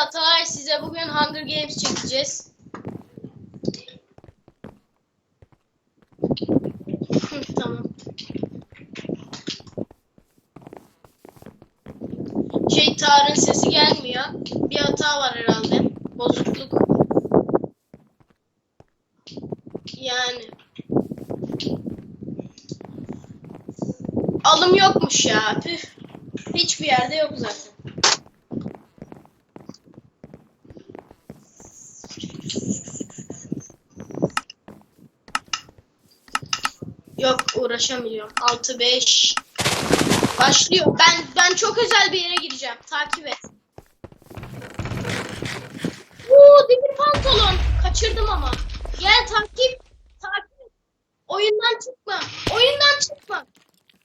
de Atalay size bugün Hunger Games çekeceğiz. Tamam. Şey Tarık'ın sesi gelmiyor. Bir hata var herhalde. Bozukluk. Yani. Alım yokmuş ya. Püh. Hiçbir yerde yok zaten. Yok uğraşamıyorum. 6 5 Başlıyor. Ben ben çok özel bir yere gireceğim. Takip et. Oo demir pantolon. Kaçırdım ama. Gel takip. Takip. Oyundan çıkma. Oyundan çıkma.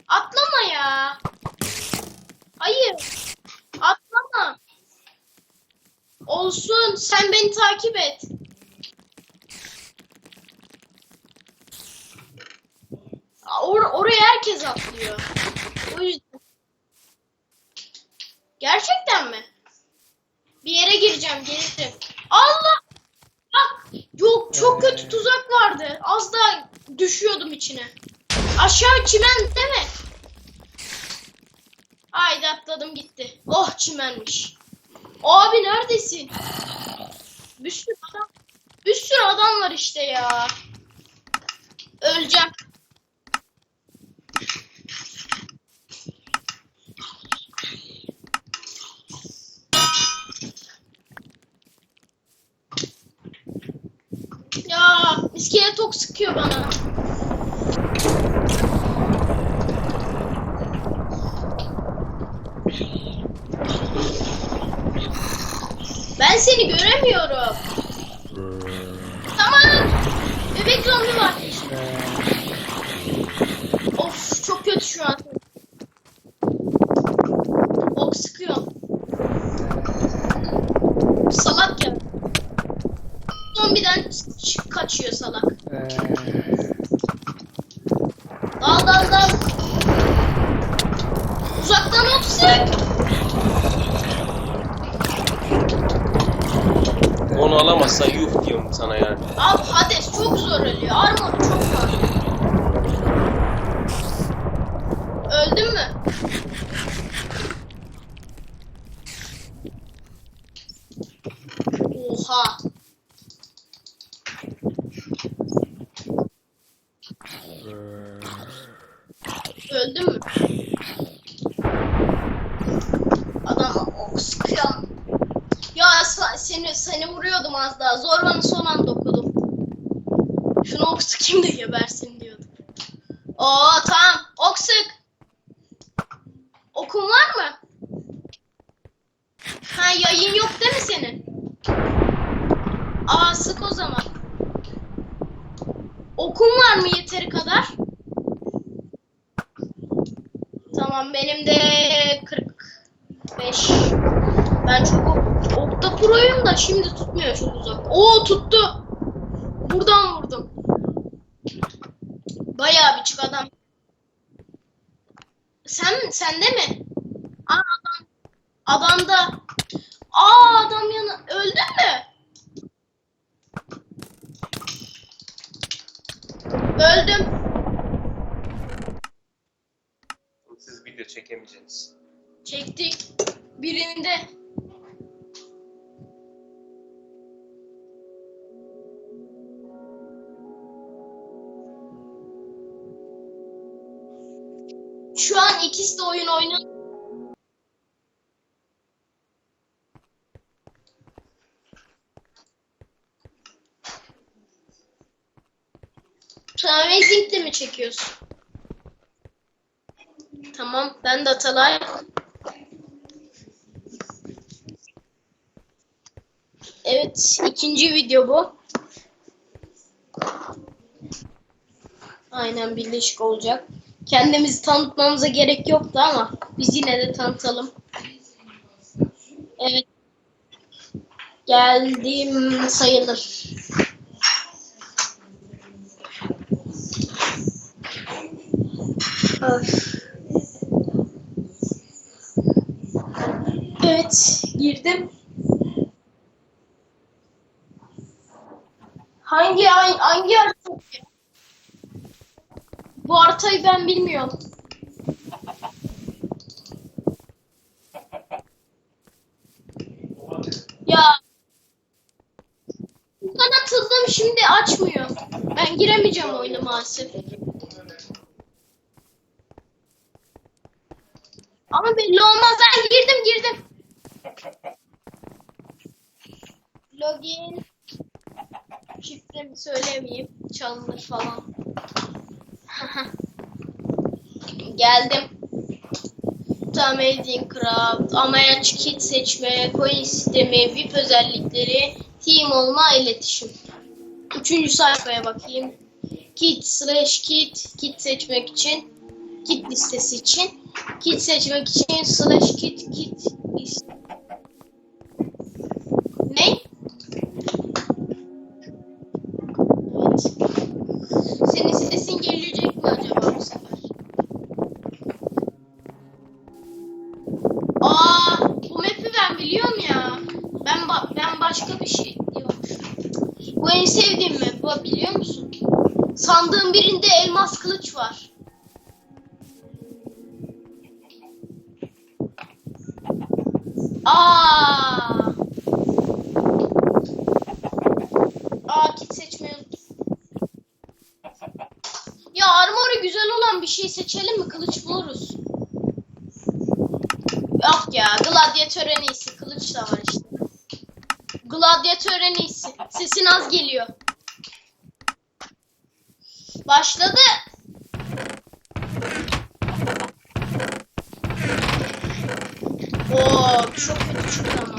Atlama ya. Hayır. Atlama. Olsun. Sen beni takip et. Herkes atlıyor. O yüzden. Gerçekten mi? Bir yere gireceğim, gelirim. Allah! Bak, yok çok kötü tuzak vardı. Az daha düşüyordum içine. Aşağı çimen değil mi? Haydi atladım gitti. Oh çimenmiş. Abi neredesin? Bir sürü adam, bir sürü adam var işte ya. Öleceğim. Ya iskelet ok sıkıyor bana. Ben seni göremiyorum. Tamam. Bebek zombi var. Of çok kötü şu an. Ok sıkıyor. Salak ya. Zombiden kaçıyor salak. Dal dal dal. Uzaktan sık. Onu alamazsan yuh diyorum sana yani. Abi Hades çok zor ölüyor. Armor çok var. Öldün mü? Oha. Öldün mü? Adam ok sıkıyor. Ya sa- seni seni vuruyordum az daha. Zorbanın son anda okudum. Şunu ok sıkayım da gebersin diyordum. Oo tamam. Ok sık. Okun var mı? Ha yayın yok değil mi senin? Aa sık o zaman. Okun var mı yeteri kadar? Tamam benim de 45. Ben çok ok- okta proyum da şimdi tutmuyor çok uzak. Oo tuttu. Buradan vurdum. Bayağı bir çık adam. Sen sende mi? Aa adam. Adamda. Aa adam yanı. Öldün mü? Öldüm. Siz video çekemeyeceksiniz. Çektik. Birinde. Şu an ikisi de oyun oynuyor. Amazing'de mi çekiyorsun? Tamam, ben de Atalay. Evet, ikinci video bu. Aynen birleşik olacak kendimizi tanıtmamıza gerek yoktu ama biz yine de tanıtalım. Evet. Geldim sayılır. Of. Evet, girdim. Hangi hangi harita? Bu haritayı ben bilmiyorum. Ya ben atıldım şimdi açmıyor. Ben giremeyeceğim oyuna maalesef. Ama belli olmaz. Ben girdim girdim. Login. Şifremi söylemeyeyim. Çalınır falan. Geldim. Tam Amazing Craft, Amayaç Kit seçme, coin sistemi, VIP özellikleri, team olma, iletişim. Üçüncü sayfaya bakayım. Kit slash kit, kit seçmek için, kit listesi için, kit seçmek için slash kit, kit list- Ne? Evet. Senin sesin gelecek mi acaba bu sefer? Aa, bu map'i ben biliyorum ya. Ben ba- ben başka bir şey diyormuşum. Bu en sevdiğim map. Bu biliyor musun? Sandığın birinde elmas kılıç var. Aa! Aa kit seçmeyi unuttum. Ya armoru güzel olan bir şey seçelim mi? Kılıç buluruz. Yok ya gladyatör en iyisi. Kılıç da var işte. Gladyatör en iyisi. Sesin az geliyor. Başladı. Oo çok kötü çıktı ama.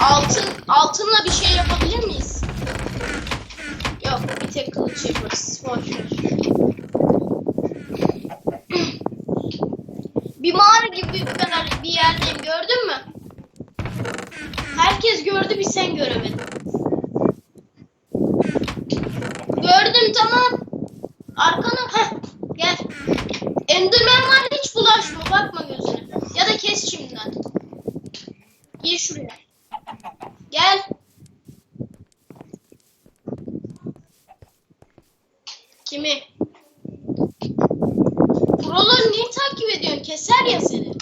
Altın, altınla bir şey yapabilir miyiz? Yok bir tek kılıç yaparız. Boş. Bir mağara gibi bir, kadar bir yerdeyim gördün mü? Herkes gördü bir sen göremedin. Tamam. Arkana heh gel. Enderman var hiç bulaşma bakma gözüne. Ya da kes şimdiden. Gir şuraya. Gel. Kimi? Buraları niye takip ediyorsun? Keser ya seni.